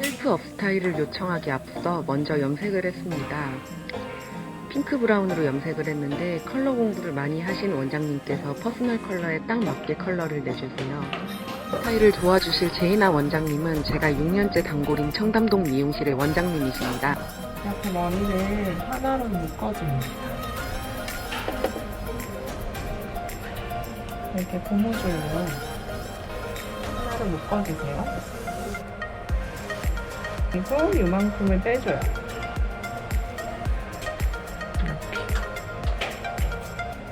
셀프 업 스타일을 요청하기 앞서 먼저 염색을 했습니다. 핑크 브라운으로 염색을 했는데 컬러 공부를 많이 하신 원장님께서 퍼스널 컬러에 딱 맞게 컬러를 내주세요. 스타일을 도와주실 제이나 원장님은 제가 6년째 단골인 청담동 미용실의 원장님이십니다. 이렇게 머리를 하나로 묶어줍니다. 이렇게 고무줄로 하나로 묶어주세요. 그리고 이만큼을 빼줘요. 이렇게.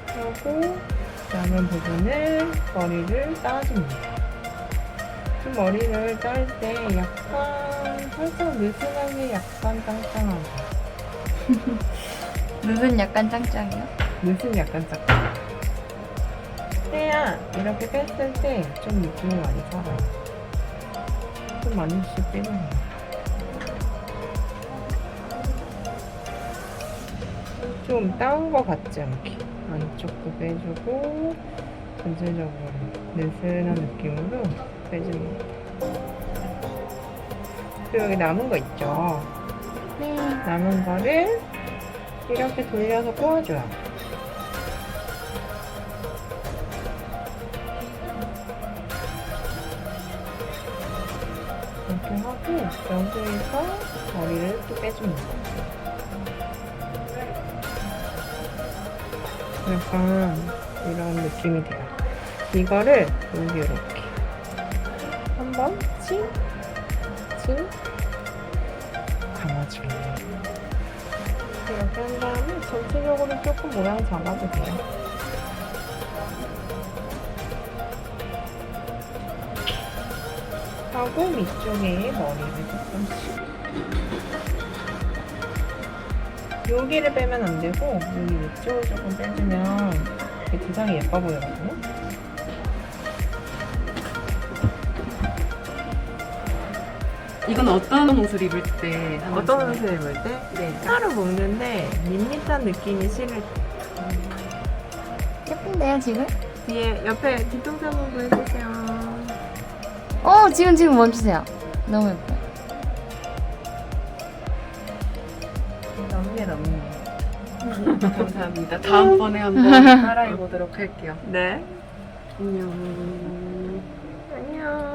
그리고 남은 부분을 머리를 따줍니다. 좀 머리를 딸때 약간 살짝 느슨하게 약간 짱짱하게 눈은 약간 짱짱해요. 느슨 약간 짱짱 해야 이렇게 뺐을 때 좀 느낌이 많이 살아요 좀 많이 씩 빼면 돼요 좀 따은 것 같지 않게 안쪽도 빼주고 전체적으로 느슨한 느낌으로 빼줍니다 그리고 여기 남은 거 있죠 네. 남은 거를 이렇게 돌려서 꼬아줘요. 이렇게 하고 여기에서 머리를 또 빼줍니다. 약간 이런 느낌이 돼요. 이거를 여기 이렇게 한번 칭, 칭 감아줍니다. 이렇게 한 다음에 전체적으로 조금 모양 잡아도 돼요. 하고 위쪽에 머리를 조금씩. 여기를 빼면 안 되고 여기 위쪽을 조금 빼주면 이게 디자인이 예뻐 보이거든요. 이건 어떤 옷을 입을 때 하는 어떤 거예요? 옷을 입을 때? 네. 하루 먹는데 밋밋한 느낌이 싫을 예쁜데요, 지금? 뒤에 옆에 뒤통수 한번 보여주세요. 어, 지금, 지금 멈추세요. 너무 예뻐 남네 남네. 음, 감사합니다. 다음번에 한번 따라해 보도록 할게요. 네. 안녕. 안녕.